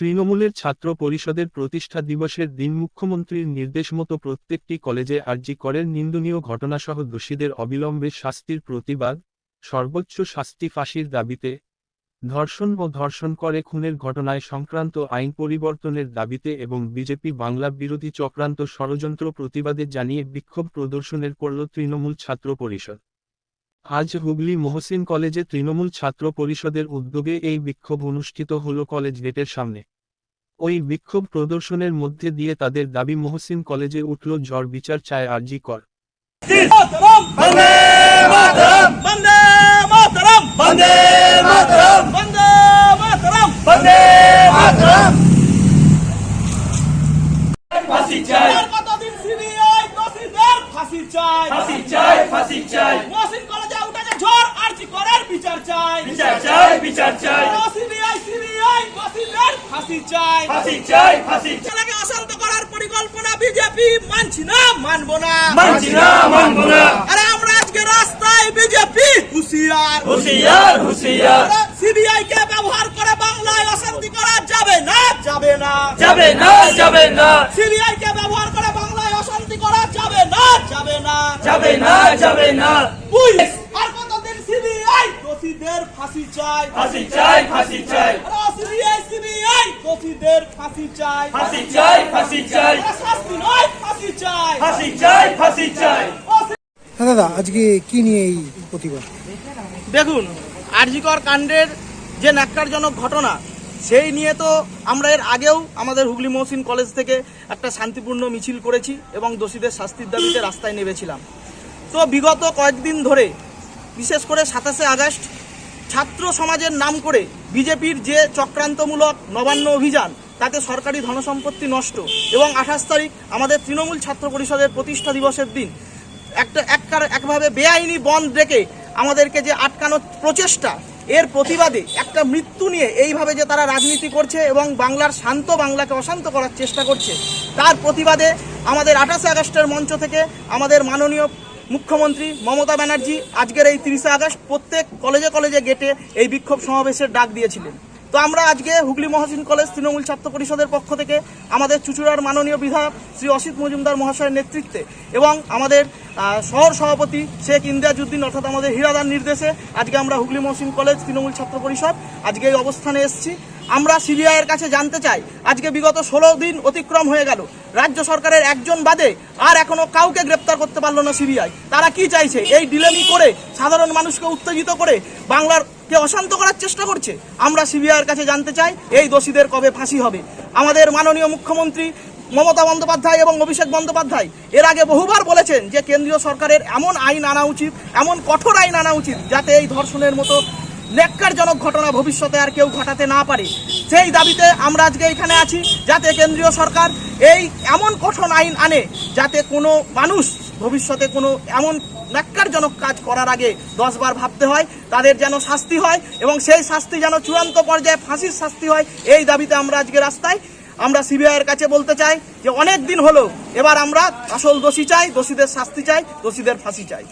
তৃণমূলের ছাত্র পরিষদের প্রতিষ্ঠা দিবসের দিন মুখ্যমন্ত্রীর নির্দেশ মতো প্রত্যেকটি কলেজে আর্জি করের নিন্দনীয় ঘটনাসহ দোষীদের অবিলম্বে শাস্তির প্রতিবাদ, সর্বোচ্চ শাস্তি ফাঁসির দাবিতে ধর্ষণ ও ধর্ষণ করে খুনের ঘটনায় সংক্রান্ত আইন পরিবর্তনের দাবিতে এবং বিজেপি বাংলা বিরোধী চক্রান্ত ষড়যন্ত্র প্রতিবাদে জানিয়ে বিক্ষোভ প্রদর্শনের করল তৃণমূল ছাত্র পরিষদ। আজ হুগলি মহসিন কলেজে তৃণমূল ছাত্র পরিষদের উদ্যোগে এই বিক্ষোভ অনুষ্ঠিত হল কলেজ গেটের সামনে। ওই বিক্ষোভ প্রদর্শনের মধ্যে দিয়ে তাদের দাবি মহসিন কলেজে উঠল ঝড় বিচার চায় আরজি কর। বন্দে মাতরম বন্দে মাতরম বন্দে মাতরম বন্দে মাতরম বন্দে মাতরম। ফাঁসি চাই। কতদিন সিবিআই দোষীদের ফাঁসি চাই? ফাঁসি চাই ফাঁসি চাই। মহসিন কলেজে উঠেছে ঝড় আরজি করার বিচার চাই। বিচার চাই বিচার চাই। ফাঁসি চাই। ফাঁসি চাই ফাঁসি চাই। অশান্ত করার পরিকল্পনা বিজেপি মানছি না মানবো না। মানছি না মানবো না। আরে আমরা আজকে রাস্তায় বিজেপি হুশিয়ার। হুশিয়ার হুশিয়ার। সিবিআই কে ব্যবহার করে বাংলায় অশান্তি করা যাবে না যাবে না। যাবে না যাবে না। সিবিআই কে ব্যবহার করে বাংলায় অশান্তি করা যাবে না যাবে না। যাবে না যাবে না। পুলিশ আর কতদিন সিবিআই দোষীদের ফাঁসি চাই ফাঁসি চাই ফাঁসি চাই। সিবিআই সিবিআই দোষীদের ফাঁসি চাই ফাঁসি চাই ফাঁসি চাই শাস্তি নয় ফাঁসি চাই ফাঁসি চাই ফাঁসি চাই হ্যাঁ দাদা আজকে কি নিয়ে এই প্রতিবাদ? দেখুন আরজিকর কাণ্ডের যে ন্যাক্কারজনক ঘটনা সেই নিয়ে তো আমরা এর আগেও আমাদের হুগলি মহসিন কলেজ থেকে একটা শান্তিপূর্ণ মিছিল করেছি এবং দোষীদের শাস্তির দাবিতে রাস্তায় নেমেছিলাম। তো বিগত কয়েকদিন ধরে বিশেষ করে সাতাশে আগস্ট ছাত্র সমাজের নাম করে বিজেপির যে চক্রান্তমূলক নবান্ন অভিযান, তাতে সরকারি ধনসম্পত্তি নষ্ট এবং আঠাশ তারিখ আমাদের তৃণমূল ছাত্র পরিষদের প্রতিষ্ঠা দিবসের দিন। একটা একবার একভাবে বেআইনি বন্ধ ডেকে আমাদেরকে যে আটকানোর প্রচেষ্টা, এর প্রতিবাদে একটা মৃত্যু নিয়ে এইভাবে যে তারা রাজনীতি করছে এবং বাংলার শান্ত বাংলাকে অশান্ত করার চেষ্টা করছে, তার প্রতিবাদে আমাদের আঠাশে আগস্টের মঞ্চ থেকে আমাদের মাননীয় মুখ্যমন্ত্রী মমতা ব্যানার্জি আজকের এই তিরিশে আগস্ট প্রত্যেক কলেজে কলেজে গেটে এই বিক্ষোভ সমাবেশের ডাক দিয়েছিলেন। তো আমরা আজকে হুগলি মহসিন কলেজ তৃণমূল ছাত্র পরিষদের পক্ষ থেকে আমাদের চুচুড়ার মাননীয় বিধায়ক শ্রী অসিত মজুমদার মহাশয়ের নেতৃত্বে এবং আমাদের শহর সভাপতি শেখ ইন্দিয়াজুদ্দিন অর্থাৎ আমাদের হীরাদার নির্দেশে আজকে আমরা হুগলি মহসিন কলেজ তৃণমূল ছাত্র পরিষদ আজকে এই অবস্থানে এসেছি। আমরা সিবিআইয়ের কাছে জানতে চাই, আজকে বিগত ষোলো দিন অতিক্রম হয়ে গেল। রাজ্য সরকারের একজন বাদে আর এখনও কাউকে গ্রেপ্তার করতে পারল না সিবিআই। তারা কি চাইছে? এই ডিলেমি করে, সাধারণ মানুষকে উত্তেজিত করে বাংলার কে অশান্ত করার চেষ্টা করছে? আমরা সিবিআইয়ের কাছে জানতে চাই, এই দোষীদের কবে ফাঁসি হবে? আমাদের মাননীয় মুখ্যমন্ত্রী মমতা বন্দ্যোপাধ্যায় এবং অভিষেক বন্দ্যোপাধ্যায় এর আগে বহুবার বলেছেন যে কেন্দ্রীয় সরকারের এমন আইন আনা উচিত, এমন কঠোর আইন আনা উচিত, যাতে এই ধর্ষণের মতো ন্যাক্কারজনক ঘটনা ভবিষ্যতে আর কেউ ঘটাতে না পারে। সেই দাবিতে আমরা আজকে এখানে আছি, যাতে কেন্দ্রীয় সরকার এই এমন কঠোর আইন আনে, যাতে কোনো মানুষ ভবিষ্যতে কোনো এমন ন্যাক্কারজনক কাজ করার আগে দশবার ভাবতে হয়, তাদের যেন শাস্তি হয় এবং সেই শাস্তি যেন চূড়ান্ত পর্যায়ে ফাঁসির শাস্তি হয়, এই দাবিতে আমরা আজকে রাস্তায়। আমরা সিবিআইয়ের কাছে বলতে চাই যে অনেক দিন হলো, এবার আমরা আসল দোষী চাই, দোষীদের শাস্তি চাই, দোষীদের ফাঁসি চাই।